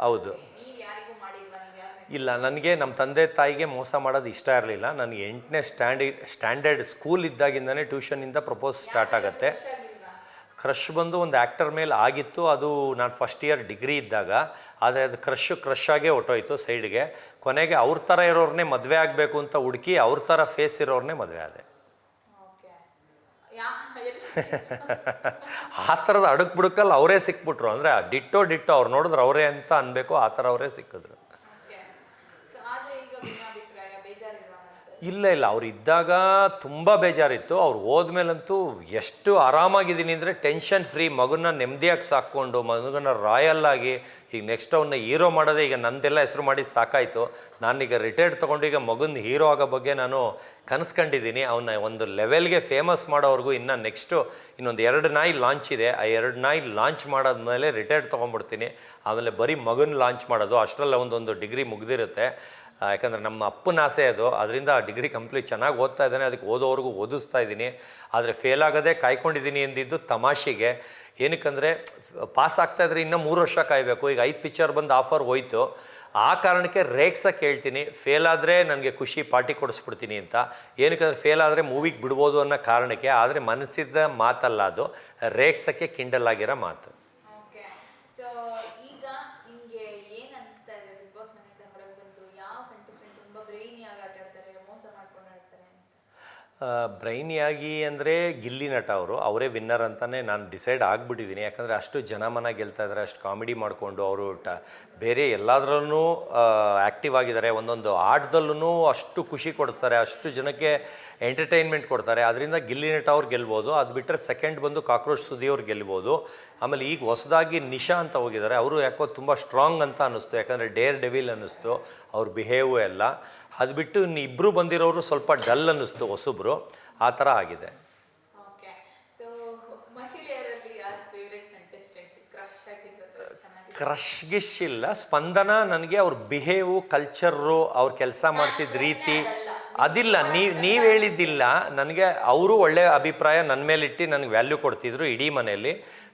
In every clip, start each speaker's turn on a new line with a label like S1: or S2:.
S1: ಹೌದು. ಇಲ್ಲ ನನಗೆ ನಮ್ಮ ತಂದೆ ತಾಯಿಗೆ ಮೋಸ ಮಾಡೋದು ಇಷ್ಟ ಇರಲಿಲ್ಲ. ನನಗೆ ಎಂಟನೇ ಸ್ಟ್ಯಾಂಡರ್ಡ್ ಸ್ಟ್ಯಾಂಡರ್ಡ್ ಸ್ಕೂಲ್ ಇದ್ದಾಗಿಂದನೇ ಟ್ಯೂಷನಿಂದ ಪ್ರಪೋಸ್ ಸ್ಟಾರ್ಟ್ ಆಗುತ್ತೆ. ಕ್ರಷ್ ಬಂದು ಒಂದು ಆ್ಯಕ್ಟರ್ ಮೇಲೆ ಆಗಿತ್ತು. ಅದು ನಾನು ಫಸ್ಟ್ ಇಯರ್ ಡಿಗ್ರಿ ಇದ್ದಾಗ. ಆದರೆ ಅದು ಕ್ರಶ್ ಕ್ರಶ್ ಆಗೇ ಹೊಟ್ಟೋಯ್ತು ಸೈಡ್ಗೆ ಕೊನೆಗೆ ಅವ್ರ ಥರ ಇರೋರನ್ನೇ ಮದುವೆ ಆಗಬೇಕು ಅಂತ ಹುಡುಕಿ ಅವ್ರ ಥರ ಫೇಸ್ ಇರೋರನ್ನೇ ಮದುವೆ ಆದೆ. ಆ ಥರದ ಅಡುಕ್ ಬುಡುಕಲ್ಲಿ ಅವರೇ ಸಿಕ್ಬಿಟ್ರು. ಅಂದರೆ ಡಿಟ್ಟೋ ಡಿಟ್ಟೋ ಅವ್ರು ನೋಡಿದ್ರೆ ಅವರೇ ಅಂತ ಅನ್ಬೇಕು, ಆ ಥರ ಅವರೇ ಸಿಕ್ಕಿದ್ರು. ಇಲ್ಲ ಇಲ್ಲ. ಅವ್ರು ಇದ್ದಾಗ ತುಂಬ ಬೇಜಾರಿತ್ತು. ಅವ್ರು ಹೋದ್ಮೇಲಂತೂ ಎಷ್ಟು ಆರಾಮಾಗಿದ್ದೀನಿ ಅಂದರೆ ಟೆನ್ಷನ್ ಫ್ರೀ. ಮಗುನ ನೆಮ್ಮದಿಯಾಗಿ ಸಾಕ್ಕೊಂಡು, ಮಗುನ ರಾಯಲ್ ಆಗಿ, ಈಗ ನೆಕ್ಸ್ಟ್ ಅವನ್ನ ಹೀರೋ ಮಾಡೋದೇ ಈಗ ನಂದೆಲ್ಲ ಹೆಸರು ಮಾಡಿ ಸಾಕಾಯಿತು. ನಾನೀಗ ರಿಟೈರ್ಡ್ ತೊಗೊಂಡು ಈಗ ಮಗುನ ಹೀರೋ ಆಗೋ ಬಗ್ಗೆ ನಾನು ಕನಸ್ಕೊಂಡಿದ್ದೀನಿ. ಅವನ್ನ ಒಂದು ಲೆವೆಲ್ಗೆ ಫೇಮಸ್ ಮಾಡೋವರೆಗೂ ಇನ್ನು ನೆಕ್ಸ್ಟು ಇನ್ನೊಂದು ಎರಡು ನಾಯಿ ಲಾಂಚ್ ಇದೆ. ಆ ಎರಡು ನಾಯಿ ಲಾಂಚ್ ಮಾಡಾದ್ಮೇಲೆ ರಿಟೈರ್ಡ್ ತೊಗೊಂಡ್ಬಿಡ್ತೀನಿ. ಆಮೇಲೆ ಬರೀ ಮಗುನ ಲಾಂಚ್ ಮಾಡೋದು, ಅಷ್ಟರಲ್ಲೇ ಒಂದೊಂದು ಡಿಗ್ರಿ ಮುಗ್ದಿರುತ್ತೆ. ಯಾಕಂದ್ರೆ ನಮ್ಮ ಅಪ್ಪನ ಆಸೆ ಅದು. ಅದರಿಂದ ಡಿಗ್ರಿ ಕಂಪ್ಲೀಟ್ ಚೆನ್ನಾಗಿ ಓದ್ತಾ ಇದ್ದಾನೆ. ಅದಕ್ಕೆ ಓದೋವರೆಗೂ ಓದಿಸ್ತಾ ಇದ್ದೀನಿ. ಆದರೆ ಫೇಲ್ ಆಗೋದೇ ಕಾಯ್ಕೊಂಡಿದ್ದೀನಿ ಎಂದಿದ್ದು ತಮಾಷೆಗೆ. ಏನಕ್ಕಂದರೆ ಪಾಸ್ ಆಗ್ತಾ ಇದ್ರೆ ಇನ್ನೂ ಮೂರು ವರ್ಷ ಕಾಯಬೇಕು. ಈಗ ಐದು ಪಿಕ್ಚರ್ ಬಂದು ಆಫರ್ ಹೋಯ್ತು. ಆ ಕಾರಣಕ್ಕೆ ರೇಗ್ಸಕ್ಕೆ ಹೇಳ್ತೀನಿ ಫೇಲ್ ಆದರೆ ನನಗೆ ಖುಷಿ ಪಾರ್ಟಿ ಕೊಡಿಸ್ಬಿಡ್ತೀನಿ ಅಂತ. ಏನಕ್ಕಂದ್ರೆ ಫೇಲ್ ಆದರೆ ಮೂವಿಗೆ ಬಿಡ್ಬೋದು ಅನ್ನೋ ಕಾರಣಕ್ಕೆ, ಆದರೆ ಮನಸ್ಸಿದ್ದ ಮಾತಲ್ಲ ಅದು. ರೇಕ್ಸಕ್ಕೆ ಕಿಂಡಲ್ ಆಗಿರೋ ಮಾತು
S2: ಓಕೆ ಸೊ ಈಗ ನಿಮಗೆ ಏನು ಅನಿಸ್ತಾ ಇದೆ ಬಿಗ್ ಬಾಸ್ ಮನೆಯಿಂದ ಹೊರಗೆ ಬಂದು ಯಾವ ಕಂಟೆಸ್ಟೆಂಟ್ ತುಂಬ ಬ್ರೈನಿಯಾಗಿ ಆಟ ಆಡ್ತಾರೆ ಮೋಸ ಮಾಡ್ಕೊಂಡು ಆಡ್ತಾರೆ ಅಂತ
S1: ಬ್ರೈನಿಯಾಗಿ ಅಂದರೆ ಗಿಲ್ಲಿ ನಟ ಅವರು. ಅವರೇ ವಿನ್ನರ್ ಅಂತಲೇ ನಾನು ಡಿಸೈಡ್ ಆಗಿಬಿಟ್ಟಿದ್ದೀನಿ ಯಾಕಂದರೆ ಅಷ್ಟು ಜನಮನ ಗೆಲ್ತಾ ಇದ್ದಾರೆ ಅಷ್ಟು ಕಾಮಿಡಿ ಮಾಡಿಕೊಂಡು ಅವರು ಟ, ಬೇರೆ ಎಲ್ಲದರಲ್ಲೂ ಆ್ಯಕ್ಟಿವ್ ಆಗಿದ್ದಾರೆ. ಒಂದೊಂದು ಆಟದಲ್ಲೂ ಅಷ್ಟು ಖುಷಿ ಕೊಡಿಸ್ತಾರೆ, ಅಷ್ಟು ಜನಕ್ಕೆ ಎಂಟರ್ಟೈನ್ಮೆಂಟ್ ಕೊಡ್ತಾರೆ. ಅದರಿಂದ ಗಿಲ್ಲಿ ನಟ ಅವ್ರು ಗೆಲ್ಬೋದು. ಅದು ಬಿಟ್ಟರೆ ಸೆಕೆಂಡ್ ಬಂದು ಕಾಕ್ರೋಚ್ ಸುದಿ ಅವ್ರು ಗೆಲ್ಬೋದು. ಆಮೇಲೆ ಈಗ ಹೊಸದಾಗಿ ನಿಶಾ ಅಂತ ಹೋಗಿದ್ದಾರೆ. ಅವರು ಯಾಕೋ ತುಂಬ ಸ್ಟ್ರಾಂಗ್ ಅಂತ ಅನ್ನಿಸ್ತು ಯಾಕಂದರೆ ಡೇರ್ ಡೆವಿಲ್ ಅನ್ನಿಸ್ತು. ಅವ್ರ ಬಿಹೇವ್ ಎಲ್ಲ. ಅದು ಬಿಟ್ಟು ಇನ್ನು ಇಬ್ಬರು ಬಂದಿರೋರು ಸ್ವಲ್ಪ ಡಲ್ ಅನ್ನಿಸ್ತು ಹೊಸಬ್ರು. ಆ ಥರ ಆಗಿದೆ.
S2: ಕ್ರಶ್
S1: ಗಿಶ್ ಇಲ್ಲ. ಸ್ಪಂದನ ನನಗೆ ಅವ್ರ ಬಿಹೇವು ಕಲ್ಚರು ಅವ್ರು ಕೆಲಸ ಮಾಡ್ತಿದ್ದ ರೀತಿ ಅದಿಲ್ಲ ನೀವು ನೀವು ಹೇಳಿದ್ದಿಲ್ಲ. ನನಗೆ ಅವರು ಒಳ್ಳೆಯ ಅಭಿಪ್ರಾಯ ನನ್ನ ಮೇಲಿಟ್ಟು ನನಗೆ ವ್ಯಾಲ್ಯೂ ಕೊಡ್ತಿದ್ರು ಇಡೀ ಮನೆಯಲ್ಲಿ.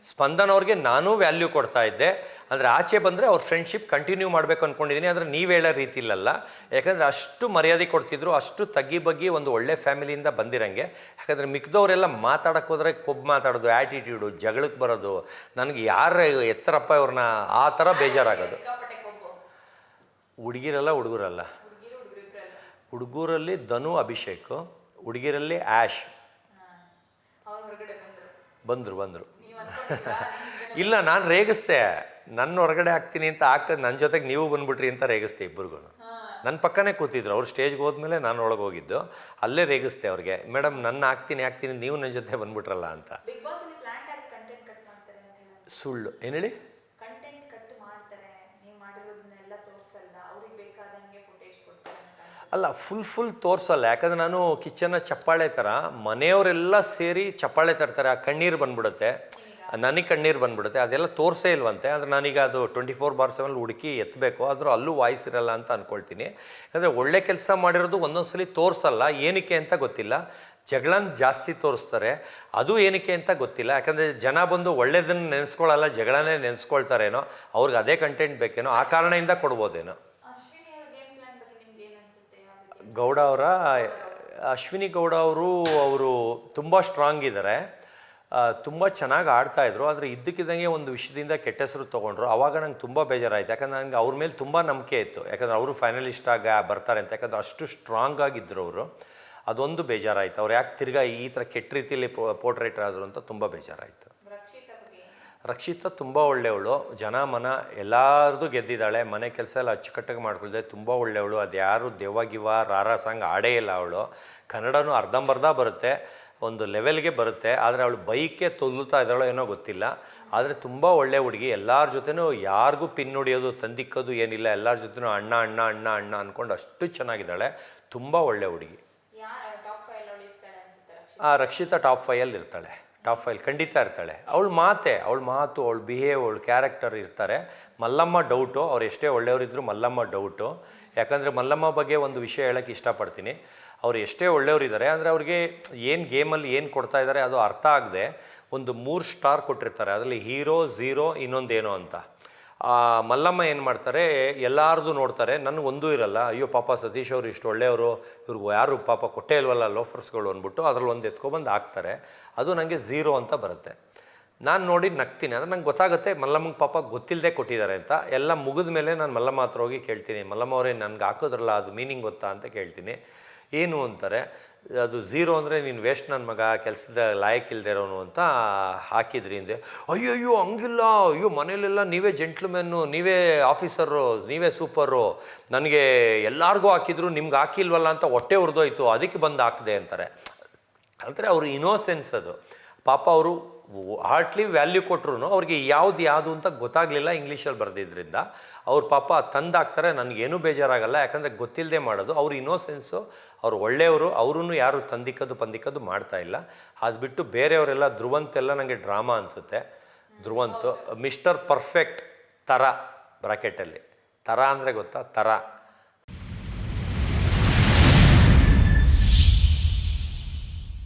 S1: ಸ್ಪಂದನ ಅವ್ರಿಗೆ ನಾನು ವ್ಯಾಲ್ಯೂ ಕೊಡ್ತಾ ಇದ್ದೆ. ಅಂದರೆ ಆಚೆ ಬಂದರೆ ಅವ್ರ ಫ್ರೆಂಡ್ಶಿಪ್ ಕಂಟಿನ್ಯೂ ಮಾಡಬೇಕು ಅಂದ್ಕೊಂಡಿದ್ದೀನಿ ಆದರೆ ನೀವು ಹೇಳೋ ರೀತಿಲಲ್ಲ. ಯಾಕಂದರೆ ಅಷ್ಟು ಮರ್ಯಾದೆ ಕೊಡ್ತಿದ್ರು ಅಷ್ಟು ತಗ್ಗಿ ಬಗ್ಗಿ ಒಂದು ಒಳ್ಳೆ ಫ್ಯಾಮಿಲಿಯಿಂದ ಬಂದಿರಂಗೆ. ಯಾಕಂದರೆ ಮಿಕ್ದವರೆಲ್ಲ ಮಾತಾಡಕ್ಕೆ ಹೋದ್ರೆ ಕೊಬ್ ಮಾತಾಡೋದು ಆ್ಯಟಿಟ್ಯೂಡು ಜಗಳಕ್ಕೆ ಬರೋದು. ನನಗೆ ಯಾರ ಎತ್ತರಪ್ಪ ಇವ್ರನ್ನ ಆ ಥರ ಬೇಜಾರಾಗೋದು. ಹುಡುಗಿರಲ್ಲ ಹುಡುಗರಲ್ಲ. ಹುಡುಗರಲ್ಲಿ ಧನು ಅಭಿಷೇಕ್ ಹುಡುಗಿರಲ್ಲಿ ಆ್ಯಶ್
S2: ಬಂದರು
S1: ಬಂದರು. ಇಲ್ಲ ನಾನು ರೇಗಿಸ್ದೆ. ನನ್ನ ಹೊರಗಡೆ ಹಾಕ್ತೀನಿ ಅಂತ ಹಾಕ್ತೆ ನನ್ನ ಜೊತೆಗೆ ನೀವು ಬಂದ್ಬಿಟ್ರಿ ಅಂತ ರೇಗಿಸ್ತೆ ಇಬ್ಬರಿಗೂ ನನ್ನ ಪಕ್ಕನೇ ಕೂತಿದ್ರು. ಅವ್ರು ಸ್ಟೇಜ್ಗೆ ಹೋದ್ಮೇಲೆ ನಾನು ಒಳಗೆ ಹೋಗಿದ್ದು. ಅಲ್ಲೇ ರೇಗಿಸ್ತೆ ಅವ್ರಿಗೆ. ಮೇಡಮ್ ನನ್ನ ಹಾಕ್ತೀನಿ ಹಾಕ್ತೀನಿ ನೀವು ನನ್ನ ಜೊತೆ ಬಂದ್ಬಿಟ್ರಲ್ಲ ಅಂತ. ಸುಳ್ಳು. ಏನು ಹೇಳಿ? ಅಲ್ಲ ಫುಲ್ ಫುಲ್ ತೋರಿಸಲ್ಲ. ಯಾಕಂದ್ರೆ ನಾನು ಕಿಚನ್ನ ಚಪ್ಪಾಳೆ ಥರ ಮನೆಯವರೆಲ್ಲ ಸೇರಿ ಚಪ್ಪಾಳೆ ತರ್ತಾರೆ. ಆ ಕಣ್ಣೀರು ಬಂದ್ಬಿಡುತ್ತೆ. ನನಗೆ ಕಣ್ಣೀರು ಬಂದ್ಬಿಡುತ್ತೆ. ಅದೆಲ್ಲ ತೋರಿಸೇ ಇಲ್ವಂತೆ. ಅಂದರೆ ನಾನೀಗ ಅದು ಟ್ವೆಂಟಿ ಫೋರ್ ಬಾರ್ ಸೆವೆನ್ ಹುಡುಕಿ ಎತ್ತಬೇಕು ಆದರೂ ಅಲ್ಲೂ ವಾಯ್ಸ್ ಇರಲ್ಲ ಅಂತ ಅಂದ್ಕೊಳ್ತೀನಿ ಯಾಕಂದರೆ ಒಳ್ಳೆ ಕೆಲಸ ಮಾಡಿರೋದು ಒಂದೊಂದು ಸಲ ತೋರಿಸಲ್ಲ. ಏನಕ್ಕೆ ಅಂತ ಗೊತ್ತಿಲ್ಲ. ಜಗಳನ ಜಾಸ್ತಿ ತೋರಿಸ್ತಾರೆ. ಅದು ಏನಕ್ಕೆ ಅಂತ ಗೊತ್ತಿಲ್ಲ. ಯಾಕಂದರೆ ಜನ ಬಂದು ಒಳ್ಳೇದನ್ನು ನೆನೆಸ್ಕೊಳ್ಳಲ್ಲ ಜಗಳನೇ ನೆನೆಸ್ಕೊಳ್ತಾರೇನೋ ಅವ್ರಿಗೆ ಅದೇ ಕಂಟೆಂಟ್ ಬೇಕೇನೋ ಆ ಕಾರಣದಿಂದ ಕೊಡ್ಬೋದೇನೋ
S2: ಅಶ್ವಿನಿ ಅವ್ರ ಗೇಮ್ ಪ್ಲಾನ್ ಬಗ್ಗೆ ನಿಮ್ಗೆ ಏನು ಅನ್ಸುತ್ತೆ ಯಾವ ರೀತಿ
S1: ಗೌಡ ಅವರ, ಅಶ್ವಿನಿ ಗೌಡ ಅವರು ಅವರು ತುಂಬ ಸ್ಟ್ರಾಂಗ್ ಇದ್ದಾರೆ ತುಂಬ ಚೆನ್ನಾಗಿ ಆಡ್ತಾಯಿದ್ರು ಆದರೆ ಇದ್ದಕ್ಕಿದ್ದಂಗೆ ಒಂದು ವಿಷಯದಿಂದ ಕೆಟ್ಟ ಹೆಸರು ತೊಗೊಂಡ್ರು. ಆವಾಗ ನಂಗೆ ತುಂಬ ಬೇಜಾರಾಯಿತು. ಯಾಕಂದ್ರೆ ನನಗೆ ಅವ್ರ ಮೇಲೆ ತುಂಬ ನಂಬಿಕೆ ಇತ್ತು. ಯಾಕಂದ್ರೆ ಅವರು ಫೈನಲಿಸ್ಟ್ ಆಗ ಬರ್ತಾರೆ ಅಂತ. ಯಾಕಂದ್ರೆ ಅಷ್ಟು ಸ್ಟ್ರಾಂಗ್ ಆಗಿದ್ದರು ಅವರು. ಅದೊಂದು ಬೇಜಾರಾಯಿತು. ಅವ್ರು ಯಾಕೆ ತಿರ್ಗಾ ಈ ಥರ ಕೆಟ್ಟ ರೀತಿಯಲ್ಲಿ ಪೋರ್ಟ್ರೇಟ್ ಆದರು ಅಂತ ತುಂಬ ಬೇಜಾರಾಯಿತು?
S2: ರಕ್ಷಿತಾ
S1: ತುಂಬ ಒಳ್ಳೆಯವಳು ಜನ ಮನ ಎಲ್ಲರದು ಗೆದ್ದಿದ್ದಾಳೆ ಮನೆ ಕೆಲಸ ಎಲ್ಲ ಅಚ್ಚುಕಟ್ಟಾಗಿ ಮಾಡ್ಕೊಳ್ದೆ ತುಂಬ ಒಳ್ಳೆಯವಳು ಅದು ಯಾರು ದೇವ ಗಿವ ರಾರ ಸಾಂಗ್ ಆಡೇ ಇಲ್ಲ ಅವಳು. ಕನ್ನಡನೂ ಅರ್ಧಂಬರ್ಧ ಬರುತ್ತೆ ಒಂದು ಲೆವೆಲ್ಗೆ ಬರುತ್ತೆ ಆದರೆ ಅವಳು ಬೈಕೆ ತೊಲ್ಲುತ್ತಾ ಇದ್ದಾಳೋ ಏನೋ ಗೊತ್ತಿಲ್ಲ. ಆದರೆ ತುಂಬ ಒಳ್ಳೆ ಹುಡುಗಿ ಎಲ್ಲರ ಜೊತೆನೂ ಯಾರಿಗೂ ಪಿನ್ ಹೊಡಿಯೋದು ತಂದಿಕ್ಕೋದು ಏನಿಲ್ಲ ಎಲ್ಲರ ಜೊತೆನೂ ಅಣ್ಣ ಅಣ್ಣ ಅಣ್ಣ ಅಣ್ಣ ಅಂದ್ಕೊಂಡು ಅಷ್ಟು ಚೆನ್ನಾಗಿದ್ದಾಳೆ ತುಂಬ ಒಳ್ಳೆ ಹುಡುಗಿ. ಆ ರಕ್ಷಿತಾ ಟಾಪ್ ಫೈಯಲ್ಲಿ ಇರ್ತಾಳೆ. ಟಾಪ್ ಫೈಲ್ ಖಂಡಿತ ಇರ್ತಾಳೆ. ಅವಳ ಮಾತೆ, ಅವಳ ಮಾತು, ಅವಳ ಬಿಹೇವ್ ಅವಳ ಕ್ಯಾರೆಕ್ಟರ್ ಇರ್ತಾರೆ. ಮಲ್ಲಮ್ಮ ಡೌಟು ಅವ್ರು ಎಷ್ಟೇ ಒಳ್ಳೆಯವರಿದ್ದರೂ ಮಲ್ಲಮ್ಮ ಡೌಟು ಯಾಕಂದರೆ ಮಲ್ಲಮ್ಮ ಬಗ್ಗೆ ಒಂದು ವಿಷಯ ಹೇಳೋಕ್ಕೆ ಇಷ್ಟಪಡ್ತೀನಿ. ಅವ್ರು ಎಷ್ಟೇ ಒಳ್ಳೆಯವರಿದ್ದಾರೆ, ಅಂದರೆ ಅವ್ರಿಗೆ ಏನು ಗೇಮಲ್ಲಿ ಏನು ಕೊಡ್ತಾ ಇದ್ದಾರೆ ಅದು ಅರ್ಥ ಆಗದೆ ಒಂದು ಮೂರು ಸ್ಟಾರ್ ಕೊಟ್ಟಿರ್ತಾರೆ. ಅದರಲ್ಲಿ ಹೀರೋ ಝೀರೋ ಇನ್ನೊಂದೇನೋ ಅಂತ. ಆ, ಮಲ್ಲಮ್ಮ ಏನು ಮಾಡ್ತಾರೆ, ಎಲ್ಲಾರ್ದು ನೋಡ್ತಾರೆ, ನನಗೆ ಒಂದೂ ಇರಲ್ಲ. ಅಯ್ಯೋ, ಪಾಪ ಸತೀಶ್ ಅವರು ಇಷ್ಟು ಒಳ್ಳೆಯವರು, ಇವ್ರಿಗೂ ಯಾರು ಪಾಪ ಕೊಟ್ಟೇ ಇಲ್ವಲ್ಲ ಲೋಫರ್ಸ್ಗಳು ಅಂದ್ಬಿಟ್ಟು ಅದ್ರಲ್ಲಿ ಒಂದು ಎತ್ಕೊಬಂದು ಹಾಕ್ತಾರೆ. ಅದು ನನಗೆ ಝೀರೋ ಅಂತ ಬರುತ್ತೆ. ನಾನು ನೋಡಿ ನಗ್ತೀನಿ. ಅಂದರೆ ನಂಗೆ ಗೊತ್ತಾಗುತ್ತೆ, ಮಲ್ಲಮ್ಮಂಗೆ ಪಾಪ ಗೊತ್ತಿಲ್ಲದೆ ಕೊಟ್ಟಿದ್ದಾರೆ ಅಂತ. ಎಲ್ಲ ಮುಗಿದ ಮೇಲೆ ನಾನು ಮಲ್ಲಮ್ಮ ಹತ್ರ ಹೋಗಿ ಕೇಳ್ತೀನಿ. ಮಲ್ಲಮ್ಮ ಅವರೇ, ನನಗೆ ಹಾಕೋದ್ರಲ್ಲ, ಅದು ಮೀನಿಂಗ್ ಗೊತ್ತಾ ಅಂತ ಕೇಳ್ತೀನಿ. ಏನು ಅಂತಾರೆ ಅದು ಝೀರೋ ಅಂದರೆ ನೀನು ವೇಸ್ಟ್ ನನ್ನ ಮಗ, ಕೆಲಸದ ಲಾಯಕ್ ಇಲ್ದೇ ಇರೋನು ಅಂತ ಹಾಕಿದ್ರಿ ಹಿಂದೆ ಅಯ್ಯಯ್ಯೋ, ಹಂಗಿಲ್ಲ. ಅಯ್ಯೋ ಮನೇಲೆಲ್ಲ ನೀವೇ ಜೆಂಟ್ಲ್ಮೆನ್ನು ನೀವೇ ಆಫೀಸರು ನೀವೇ ಸೂಪರು ನನಗೆ ಎಲ್ಲರಿಗೂ ಹಾಕಿದ್ರು, ನಿಮ್ಗೆ ಹಾಕಿಲ್ವಲ್ಲ ಅಂತ ಹೊಟ್ಟೆ ಉರಿದೋಯ್ತು. ಅದಕ್ಕೆ ಬಂದು ಹಾಕಿದೆ ಅಂತಾರೆ. ಅಂದರೆ ಅವ್ರ ಇನೋಸೆನ್ಸ್ ಅದು. ಪಾಪ ಅವರು ಹಾರ್ಟ್ಲಿ ವ್ಯಾಲ್ಯೂ ಕೊಟ್ಟರು ಅವ್ರಿಗೆ ಯಾವ್ದು ಯಾವುದು ಅಂತ ಗೊತ್ತಾಗಲಿಲ್ಲ ಇಂಗ್ಲೀಷಲ್ಲಿ ಬರೆದಿದ್ದರಿಂದ ಅವ್ರ ಪಾಪ ತಂದಾಕ್ತಾರೆ, ನನಗೇನು ಬೇಜಾರಾಗಲ್ಲ, ಯಾಕಂದರೆ ಗೊತ್ತಿಲ್ಲದೆ ಮಾಡೋದು. ಅವ್ರ ಇನೋಸೆನ್ಸು ಅವ್ರು ಒಳ್ಳೆಯವರು ಅವರೂ ಯಾರು ತಂದಿಕ್ಕದು ಪಂದಿಕ್ಕದು ಮಾಡ್ತಾ ಇಲ್ಲ. ಅದು ಬಿಟ್ಟು ಬೇರೆಯವರೆಲ್ಲ ಧ್ರುವಂತೆಲ್ಲ ನನಗೆ ಡ್ರಾಮಾ ಅನಿಸುತ್ತೆ. ಧ್ರುವಂತು ಮಿಸ್ಟರ್ ಪರ್ಫೆಕ್ಟ್ ಥರ ಬ್ರಾಕೆಟಲ್ಲಿ ಥರ ಅಂದರೆ ಗೊತ್ತಾ? ಥರ